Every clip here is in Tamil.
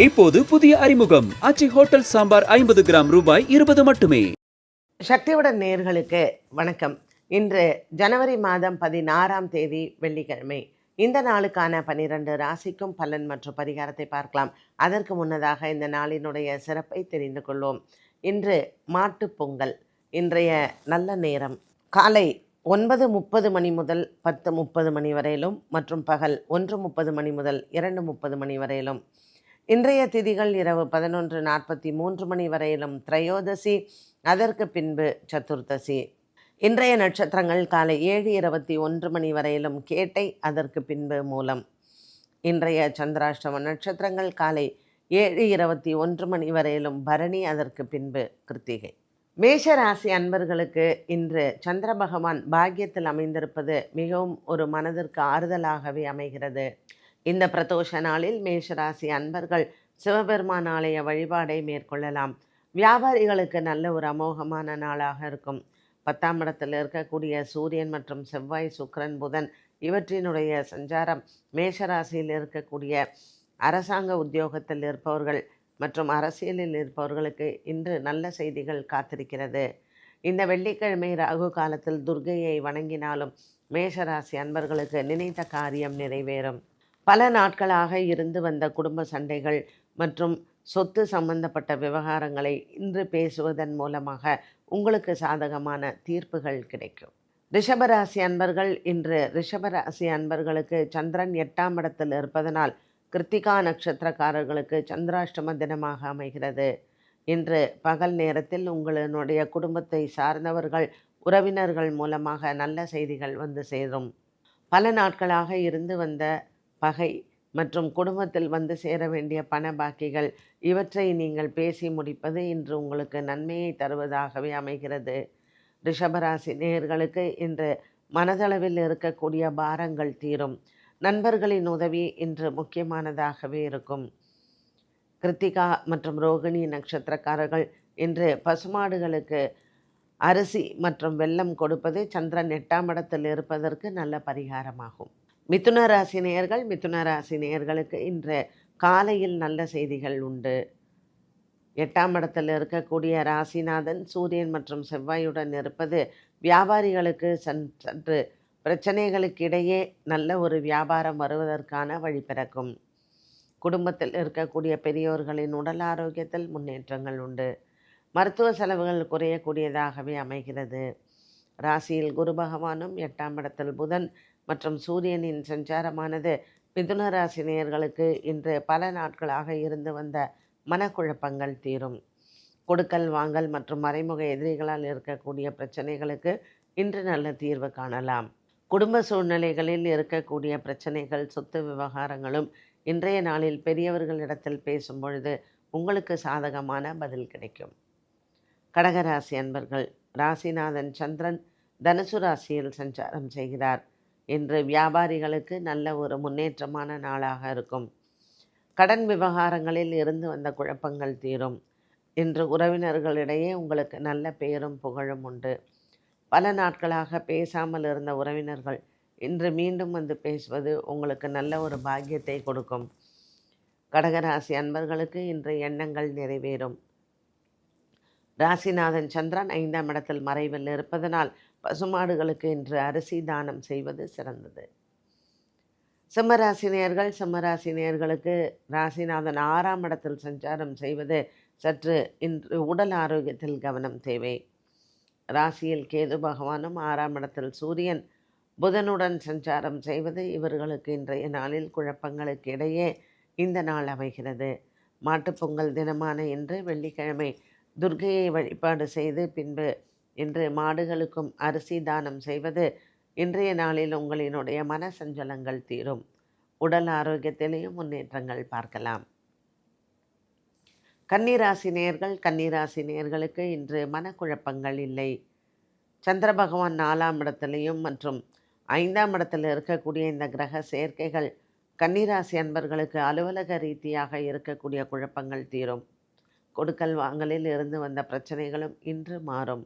இப்போது புதிய அறிமுகம். அச்சி ஹோட்டல் சாம்பார் ஐம்பது கிராம் ரூபாய் இருபது மட்டுமே. சக்தியுடன் நேர்களுக்கு வணக்கம். இன்று ஜனவரி மாதம் பதினாறாம் தேதி வெள்ளிக்கிழமை. இந்த நாளுக்கான பனிரெண்டு ராசிக்கும் பலன் மற்றும் பரிகாரத்தை பார்க்கலாம். அதற்கு முன்னதாக இந்த நாளினுடைய சிறப்பை தெரிந்து கொள்வோம். இன்று மாட்டுப் பொங்கல். இன்றைய நல்ல நேரம். காலை ஒன்பது முப்பது மணி முதல் பத்து முப்பது மணி வரையிலும் மற்றும் பகல் ஒன்று முப்பது மணி முதல் இரண்டு முப்பது மணி வரையிலும். இன்றைய திதிகள் இரவு பதினொன்று நாற்பத்தி மூன்று மணி வரையிலும் திரையோதசி அதற்கு பின்பு சதுர்தசி. இன்றைய நட்சத்திரங்கள் காலை ஏழு இருபத்தி ஒன்று மணி வரையிலும் கேட்டை அதற்கு பின்பு மூலம். இன்றைய சந்திராஷ்டம நட்சத்திரங்கள் காலை ஏழு இருபத்தி ஒன்று மணி வரையிலும் பரணி அதற்கு பின்பு கிருத்திகை. மேஷ ராசி அன்பர்களுக்கு இன்று சந்திர பகவான் பாக்கியத்தில் அமைந்திருப்பது மிகவும் ஒரு மனதிற்கு ஆறுதலாகவே அமைகிறது. இந்த பிரதோஷ நாளில் மேஷராசி அன்பர்கள் சிவபெருமான் ஆலய வழிபாடை மேற்கொள்ளலாம். வியாபாரிகளுக்கு நல்ல ஒரு அமோகமான நாளாக இருக்கும். பத்தாம் இடத்தில் இருக்கக்கூடிய சூரியன் மற்றும் செவ்வாய் சுக்கரன் புதன் இவற்றினுடைய சஞ்சாரம் மேஷராசியில் இருக்கக்கூடிய அரசாங்க உத்தியோகத்தில் இருப்பவர்கள் மற்றும் அரசியலில் இருப்பவர்களுக்கு இன்று நல்ல செய்திகள் காத்திருக்கிறது. இந்த வெள்ளிக்கிழமை ராகு காலத்தில் துர்கையை வணங்கினாலும் மேஷராசி அன்பர்களுக்கு நினைத்த காரியம் நிறைவேறும். பல நாட்களாக இருந்து வந்த குடும்ப சண்டைகள் மற்றும் சொத்து சம்பந்தப்பட்ட விவகாரங்களை இன்று பேசுவதன் மூலமாக உங்களுக்கு சாதகமான தீர்ப்புகள் கிடைக்கும். ரிஷபராசி அன்பர்கள் இன்று ரிஷபராசி அன்பர்களுக்கு சந்திரன் எட்டாம் இடத்தில் இருப்பதனால் கிருத்திகா நட்சத்திரக்காரர்களுக்கு சந்திராஷ்டம தினமாக அமைகிறது. இன்று பகல் நேரத்தில் உங்களுடைய குடும்பத்தை சார்ந்தவர்கள் உறவினர்கள் மூலமாக நல்ல செய்திகள் வந்து சேரும். பல நாட்களாக இருந்து வந்த பகை மற்றும் குடும்பத்தில் வந்து சேர வேண்டிய பண பாக்கிகள் இவற்றை நீங்கள் பேசி முடிப்பது இன்று உங்களுக்கு நன்மையை தருவதாகவே அமைகிறது. ரிஷபராசி நேயர்களுக்கு இன்று மனதளவில் இருக்கக்கூடிய பாரங்கள் தீரும். நண்பர்களின் உதவி இன்று முக்கியமானதாகவே இருக்கும். கிருத்திகா மற்றும் ரோகிணி நட்சத்திரக்காரர்கள் இன்று பசுமாடுகளுக்கு அரிசி மற்றும் வெள்ளம் கொடுப்பது சந்திரன் எட்டாம் இடத்தில் இருப்பதற்கு நல்ல பரிகாரமாகும். மிதுன ராசி நேயர்கள் மிதுன ராசி நேயர்களுக்கு இன்று காலையில் நல்ல செய்திகள் உண்டு. எட்டாம் இடத்தில் இருக்கக்கூடிய ராசிநாதன் சூரியன் மற்றும் செவ்வாயுடன் இருப்பது வியாபாரிகளுக்கு சன் சற்று பிரச்சனைகளுக்கிடையே நல்ல ஒரு வியாபாரம் வருவதற்கான வழி பிறக்கும். குடும்பத்தில் இருக்கக்கூடிய பெரியோர்களின் உடல் ஆரோக்கியத்தில் முன்னேற்றங்கள் உண்டு. மருத்துவ செலவுகள் குறையக்கூடியதாகவே அமைகிறது. ராசியில் குரு பகவானும் எட்டாம் இடத்தில் புதன் மற்றும் சூரியனின் சஞ்சாரமானது மிதுன ராசி நேயர்களுக்கு இன்று பல நாட்களாக இருந்து வந்த மனக்குழப்பங்கள் தீரும். கொடுக்கல் வாங்கல் மற்றும் மறைமுக எதிரிகளால் இருக்கக்கூடிய பிரச்சனைகளுக்கு இன்று நல்ல தீர்வு காணலாம். குடும்ப சூழ்நிலைகளில் இருக்கக்கூடிய பிரச்சனைகள் சொத்து விவகாரங்களும் இன்றைய நாளில் பெரியவர்களிடத்தில் பேசும் பொழுது உங்களுக்கு சாதகமான பதில் கிடைக்கும். கடகராசி அன்பர்கள் ராசிநாதன் சந்திரன் தனுசு ராசியில் சஞ்சாரம் செய்கிறார். இன்று வியாபாரிகளுக்கு நல்ல ஒரு முன்னேற்றமான நாளாக இருக்கும். கடன் விவகாரங்களில் இருந்து வந்த குழப்பங்கள் தீரும். இன்று உறவினர்களிடையே உங்களுக்கு நல்ல பெயரும் புகழும் உண்டு. பல நாட்களாக பேசாமல் இருந்த உறவினர்கள் இன்று மீண்டும் வந்து பேசுவது உங்களுக்கு நல்ல ஒரு பாக்கியத்தை கொடுக்கும். கடகராசி அன்பர்களுக்கு இன்று எண்ணங்கள் நிறைவேறும். ராசிநாதன் சந்திரன் ஐந்தாம் இடத்தில் மறைவில் இருப்பதனால் பசுமாடுகளுக்கு இன்று அரிசி தானம் செய்வது சிறந்தது. சிம்மராசினியர்கள் சிம்மராசினியர்களுக்கு ராசிநாதன் ஆறாம் இடத்தில் சஞ்சாரம் செய்வது சற்று இன்று உடல் ஆரோக்கியத்தில் கவனம் தேவை. ராசியில் கேது பகவானும் ஆறாம் இடத்தில் சூரியன் புதனுடன் சஞ்சாரம் செய்வது இவர்களுக்கு இன்றைய நாளில் குழப்பங்களுக்கு இடையே இந்த நாள் அமைகிறது. மாட்டுப்பொங்கல் தினமான இன்று வெள்ளிக்கிழமை துர்கையை வழிபாடு செய்து பின்பு இன்று மாடுகளுக்கும் அரிசி தானம் செய்வது இன்றைய நாளில் உங்களினுடைய மன சஞ்சலங்கள் தீரும். உடல் ஆரோக்கியத்திலேயும் முன்னேற்றங்கள் பார்க்கலாம். கன்னிராசி நேர்கள் கன்னிராசி நேர்களுக்கு இன்று மனக்குழப்பங்கள் இல்லை. சந்திர பகவான் நாலாம் இடத்துலையும் மற்றும் ஐந்தாம் இடத்தில் இருக்கக்கூடிய இந்த கிரக சேர்க்கைகள் கன்னிராசி அன்பர்களுக்கு அலுவலக ரீதியாக இருக்கக்கூடிய குழப்பங்கள் தீரும். கொடுக்கல் வாங்கலில் இருந்து வந்த பிரச்சனைகளும் இன்று மாறும்.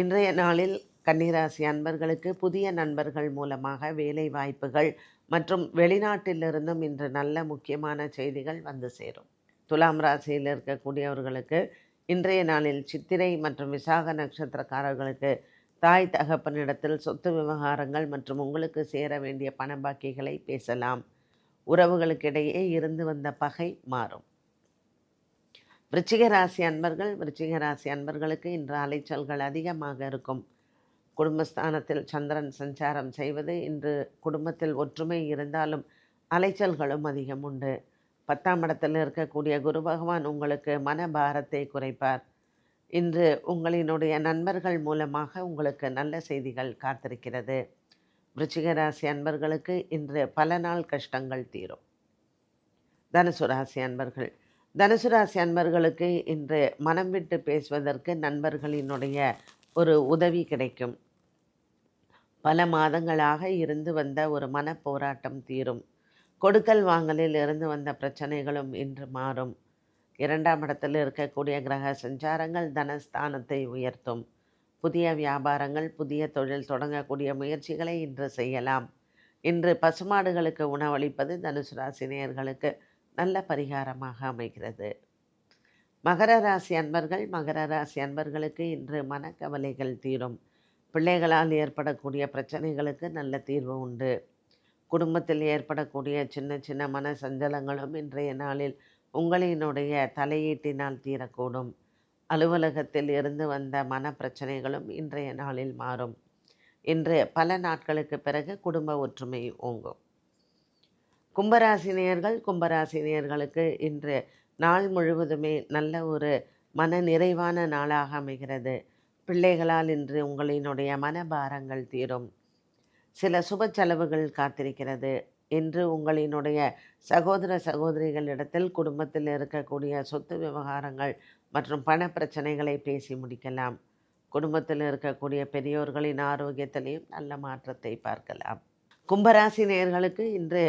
இன்றைய நாளில் கன்னிராசி அன்பர்களுக்கு புதிய நண்பர்கள் மூலமாக வேலை வாய்ப்புகள் மற்றும் வெளிநாட்டிலிருந்தும் இன்று நல்ல முக்கியமான செய்திகள் வந்து சேரும். துலாம் ராசியில் இருக்கக்கூடியவர்களுக்கு இன்றைய நாளில் சித்திரை மற்றும் விசாக நட்சத்திரக்காரர்களுக்கு தாய் தகப்பனிடத்தில் சொத்து விவகாரங்கள் மற்றும் உங்களுக்கு சேர வேண்டிய பண பாக்கிகளை பேசலாம். உறவுகளுக்கிடையே இருந்து வந்த பகை மாறும். விருச்சிக ராசி அன்பர்கள் விருச்சிக ராசி அன்பர்களுக்கு இன்று அலைச்சல்கள் அதிகமாக இருக்கும். குடும்பஸ்தானத்தில் சந்திரன் சஞ்சாரம் செய்வது இன்று குடும்பத்தில் ஒற்றுமை இருந்தாலும் அலைச்சல்களும் அதிகம் உண்டு. பத்தாம் இடத்தில் இருக்கக்கூடிய குரு பகவான் உங்களுக்கு மன பாரத்தை குறைப்பார். இன்று உங்களினுடைய நண்பர்கள் மூலமாக உங்களுக்கு நல்ல செய்திகள் காத்திருக்கிறது. விருச்சிக ராசி அன்பர்களுக்கு இன்று பல நாள் கஷ்டங்கள் தீரும். தனுசு ராசி அன்பர்கள் தனுசு ராசி அன்பர்களுக்கு இன்று மனம் விட்டு பேசுவதற்கு நண்பர்களினுடைய ஒரு உதவி கிடைக்கும். பல மாதங்களாக இருந்து வந்த ஒரு மன போராட்டம் தீரும். கொடுக்கல் வாங்கலில் இருந்து வந்த பிரச்சனைகளும் இன்று மாறும். இரண்டாம் இடத்தில் இருக்கக்கூடிய கிரக சஞ்சாரங்கள் தனஸ்தானத்தை உயர்த்தும். புதிய வியாபாரங்கள் புதிய தொழில் தொடங்கக்கூடிய முயற்சிகளை இன்று செய்யலாம். இன்று பசுமாடுகளுக்கு உணவளிப்பது தனுசு ராசினியர்களுக்கு நல்ல பரிகாரமாக அமைகிறது. மகர ராசி அன்பர்கள் மகர ராசி அன்பர்களுக்கு இன்று மனக்கவலைகள் தீரும். பிள்ளைகளால் ஏற்படக்கூடிய பிரச்சனைகளுக்கு நல்ல தீர்வு உண்டு. குடும்பத்தில் ஏற்படக்கூடிய சின்ன சின்ன மன சஞ்சலங்களும் இன்றைய நாளில் உங்களினுடைய தலையீட்டினால் தீரக்கூடும். அலுவலகத்தில் இருந்து வந்த மன பிரச்சனைகளும் இன்றைய நாளில் மாறும். இன்று பல நாட்களுக்கு பிறகு குடும்ப ஒற்றுமை ஓங்கும். கும்பராசினியர்கள் கும்பராசினியர்களுக்கு இன்று நாள் முழுவதுமே நல்ல ஒரு மன நிறைவான நாளாக அமைகிறது. பிள்ளைகளால் இன்று உங்களினுடைய மனபாரங்கள் தீரும். சில சுப செலவுகள் காத்திருக்கிறது. இன்று உங்களினுடைய சகோதர சகோதரிகளிடத்தில் குடும்பத்தில் இருக்கக்கூடிய சொத்து விவகாரங்கள் மற்றும் பண பிரச்சனைகளை பேசி முடிக்கலாம். குடும்பத்தில் இருக்கக்கூடிய பெரியோர்களின் ஆரோக்கியத்திலையும் நல்ல மாற்றத்தை பார்க்கலாம். கும்பராசி நேர்களுக்கு இன்று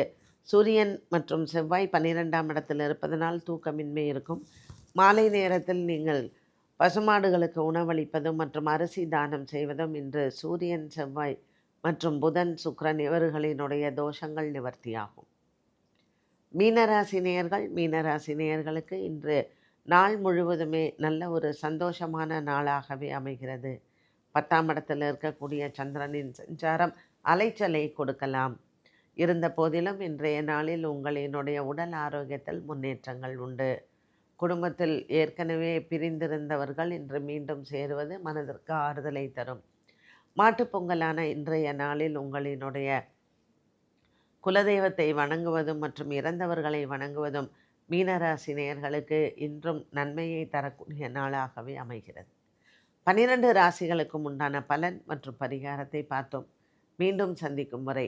சூரியன் மற்றும் செவ்வாய் பன்னிரெண்டாம் இடத்தில் இருப்பதனால் தூக்கமின்மை இருக்கும். மாலை நேரத்தில் நீங்கள் பசுமாடுகளுக்கு உணவளிப்பதும் மற்றும் அரிசி தானம் செய்வதும் இன்று சூரியன் செவ்வாய் மற்றும் புதன் சுக்ரன் இவர்களினுடைய தோஷங்கள் நிவர்த்தியாகும். மீனராசி நேயர்கள் மீனராசி நேயர்களுக்கு இன்று நாள் முழுவதுமே நல்ல ஒரு சந்தோஷமான நாளாகவே அமைகிறது. பத்தாம் இடத்தில் இருக்கக்கூடிய சந்திரனின் சஞ்சாரம் அலைச்சலை கொடுக்கலாம். இருந்த போதிலும் இன்றைய நாளில் உங்களினுடைய உடல் ஆரோக்கியத்தில் முன்னேற்றங்கள் உண்டு. குடும்பத்தில் ஏற்கனவே பிரிந்திருந்தவர்கள் இன்று மீண்டும் சேருவது மனதிற்கு ஆறுதலை தரும். மாட்டுப்பொங்கலான இன்றைய நாளில் உங்களினுடைய குலதெய்வத்தை வணங்குவதும் மற்றும் இறந்தவர்களை வணங்குவதும் மீனராசி நேயர்களுக்கு இன்றும் நன்மையை தரக்கூடிய நாளாகவே அமைகிறது. பனிரெண்டு ராசிகளுக்கும் உண்டான பலன் மற்றும் பரிகாரத்தை பார்த்தோம். மீண்டும் சந்திக்கும் வரை